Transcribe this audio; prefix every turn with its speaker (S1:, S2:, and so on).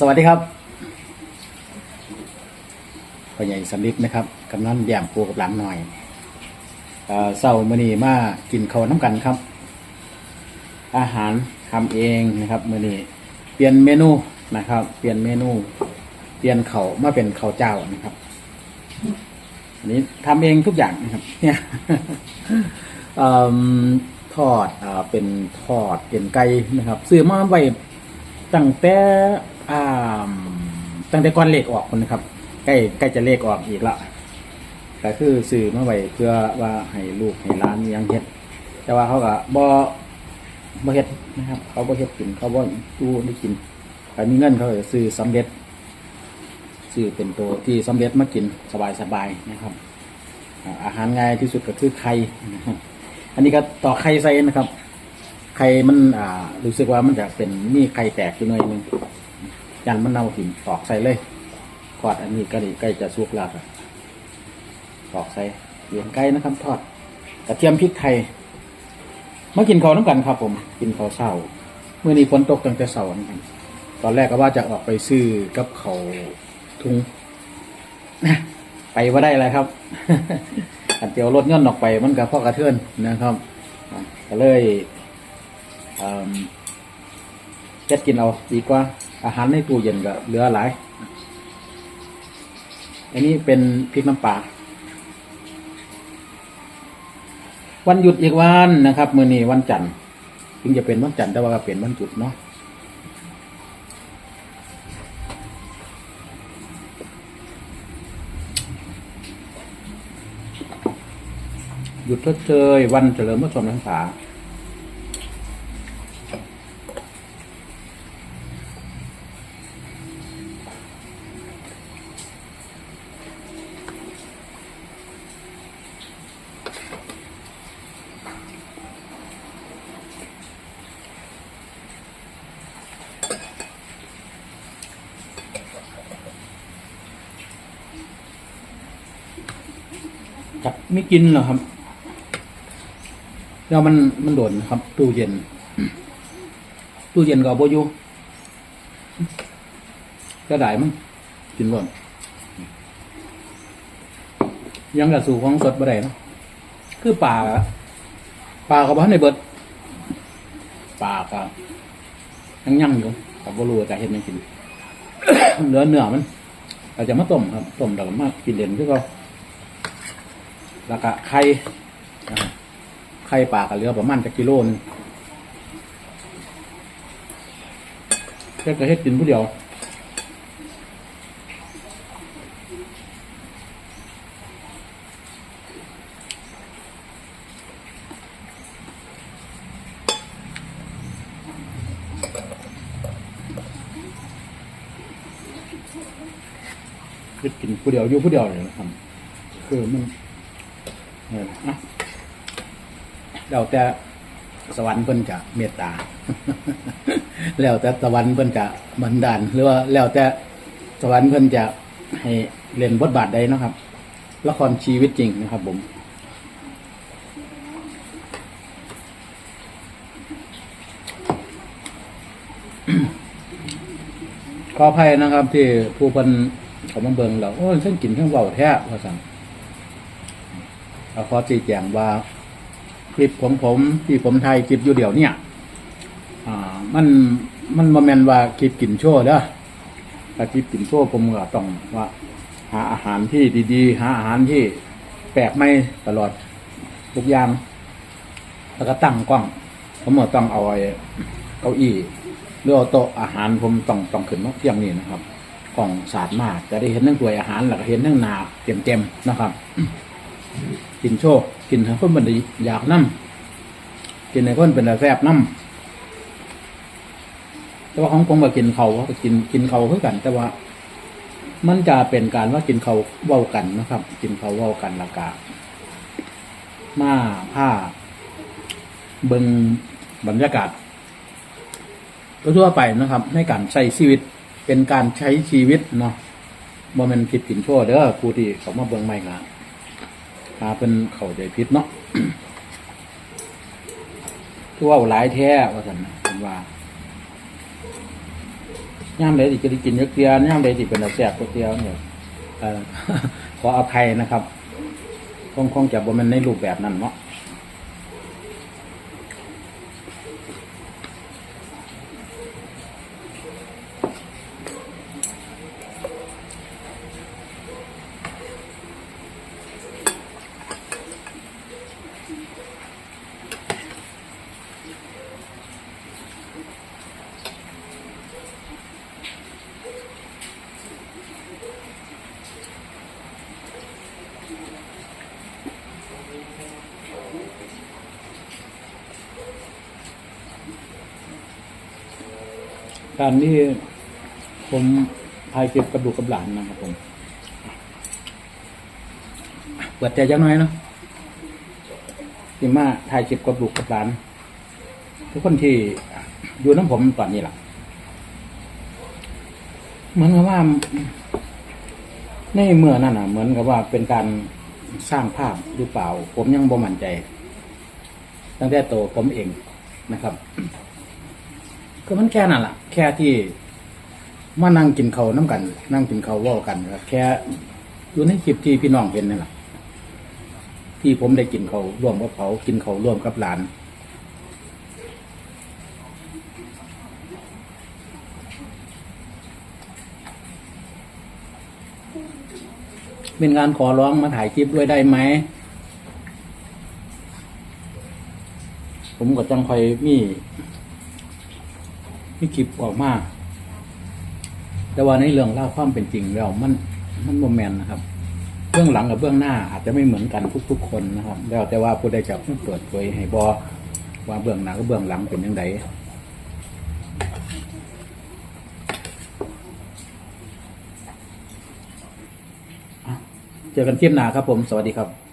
S1: สวัสดีครับพ่อใหญ่สำลิดนะครับกำนันแย่มปูกับหลานหน่อยเศร้ามื่อนี้มากินข้าวน้ำกันครับ อาหารทำเองนะครับมื่อนี้เปลี่ยนเมนูนะครับ เปลี่ยนเมนู เปลี่ยนเขามาเป็นข้าวเจ้านะครับอันนี้ทำเองทุกอย่างนะครับ เนี่ยเอิ่มทอดอเป็นทอดเป็นไก่นะครับ ซื้อมาไว้ตั้งแต่ อ่าตั้งแต่ก่อนเลขออกคนนะครับ ใกล้ใกล้จะเลขออกอีกละก็คือซื้อมาไว้เพื่อว่าให้ลูกให้ร้านยังเฮ็ด แต่ว่าเขาก็บ่บ่เฮ็ดนะครับ เขาบ่เฮ็ดกินเขาบ่ดูได้กินถ้ามีเงินเขาก็ซื้อสำเร็จซื้อเป็นตัวที่สำเร็จมากินสบายๆนะครับ อาหารง่ายที่สุดก็คือไข่อันนี้ก็ต่อไข่ใส่นะครับ ไข่มันอ่ารู้สึกว่ามันจะเป็นมีไข่แตกอยู่หน่อยหนึงยันมันเน่าถิ่มตอกใส่เลยทอดอันนี้ก็ดีใกล้จะสุกแล้วครับตอกใส่เหลียงไก่นะครับทอดกระเทียมพริกไทยมากินข้าวน้ำกันครับ ผมกินข้าวเช้าเมื่อนี้ฝนตกตั้งแต่เช้านะครับตอนแรกก็ว่าจะออกไปซื้อกับเขาวทุง ไปว่าได้เลยครับ อันเตียวรถย่นต์ออกไปมันกับพ่อกระเทือนนะครับอะก็เลย เจ็ดกินเอาดีกว่า อาหารในตู้เย็นก็เหลือหลาย อันนี้เป็นพริกน้ำปลาวันหยุดอีกวันนะครับมื่อนี้วันจันทร์ถึงจะเป็นวันจันทร์แต่ว่าก็เป็นวันหยุดเนาะหยุดชดเชยวันเฉลิมพระชนมพรรษา ครับไม่กินหรอครับ แล้วมันมันโดนนะครับ ตู้เย็น ตู้เย็นก็เอาโบอยูก็ได้มั้งกินร่นยังกระสู่ของสดบ่ได้เนาะคือป่าป่ากับบ้านในเบิดป่ากับยังยั่งอยู่กับบรูจะเห็นยังกินเนื้อเนื้อมันเราจจะมาต้มครับต้มแล้วก็มากินเด่นคือเขา แล้วก็ไข่นะครับไข่ปลากับเรือประมาณจะกิโลนึงแค่กระเฮ็ดกินผู้เดียวเฮ็ดกินผู้เดียวอยู่ผู้เดียวเลยนะครับคือมัน เออนะแล้วแต่สวรรค์เพิ่นจะเมตตา แล้วแต่สวรรค์เพิ่นจะบันดาลหรือว่าแล้วแต่สวรรค์เพิ่นจะให้เล่นบทบาทใดนะครับ ละครชีวิตจริงนะครับ ผมขออภัยนะครับ ที่ผู้เพิ่นเขามาเบิ่งเราโอ้ยฉันกินเครื่องเบาแท้ว่าสั่ง ขอชี้แจงว่าคลิปของผมที่ผมถ่ายคลิปอยู่เดี๋ยวเนี่ยมันมันมาแมนว่าคลิปกินโชว์เด้อถ้าคลิปกินโชว์ผมก็ต้องว่า หาอาหารที่ดีๆ หาอาหารที่แปลกใหม่ตลอดทุกอย่างแล้วก็ตั้งกล้อง ผมก็ต้องเอาไอ้เก้าอี้หรือเอาโต๊ะอาหารผมต้องต้องขึ้นมาเที่ยงนี่นะครับกล่องสาดมากจะได้เห็นทั้งถ้วยอาหารแล้วก็เห็นทั้งหนาเต็มๆนะครับ กินโชค กินให้คนบันดีอยากน้ำกินให้คนเป็นแซ่บน้ำแต่ว่าของผมก็กินเขาก็กินกินเขาเพื่อกัน แต่ว่า มันจะเป็นการว่ากินเขาเว้ากันนะครับ กินเขาเว้ากันและกามาผ้าเบิงบรรยากาศทั่วไปนะครับ ในการใช้ชีวิตเป็นการใช้ชีวิตเนาะบ่แมันคิดกินชั่วเด้อผู้ที่เขามาเบิงใหม่ละ หาเป็นเข้าใจผิดเนาะทั่วหลายแท้ว่าสันะผมว่าย่ามใดที่จะได้กินเยอะเตียย่ามใดที่เป็นแสบก๋วยเตี๋ยวเนี่ยเอ่อขออภัยนะครับ คงคงจะบ่มันในรูปแบบนั้นเนาะ การที่ผมพายเก็บกระดูกกับหลานนะครับผมเปิดใจจังหน่อยเนาะที่มาถ่ายคลิปกระดูกกับหลาน ทุกคนที่อยู่น้ำผมตอนนี้ล่ะเหมือนกับว่าในเมื่อนั่นน่ะ เหมือนกับว่าเป็นการสร้างภาพหรือเปล่า ผมยังบ่มั่นใจ ตั้งแต่โตผมเองนะครับ ก็มันแค่นั้นแหละแค่ที่มานั่งกินเขาวน้ำกัน นั่งกินเขาวเว่ากันครับแค่อยู่ในคลิปที่พี่น้องเห็นนี่แหละที่ผมได้กินเขาวร่วมกับเขากินเขาวร่วมกับหลาน เป็นงานขอร้องมาถ่ายคลิปด้วยได้ไหม ผมก็จังคอยมี มีคลิปออกมา แต่ว่าในเรื่องเล่าความเป็นจริงแล้วมันมันโมแมนนะครับเบื้องหลังกับเบื้องหน้าอาจจะไม่เหมือนกันทุก ๆ คนนะครับ แล้วแต่ว่าผู้ใดจะเปิดเผยให้บอว่าเบื้องหน้ากับเบื้องหลังเป็นยังไงเจอกันคลิปหน้าครับผม สวัสดีครับ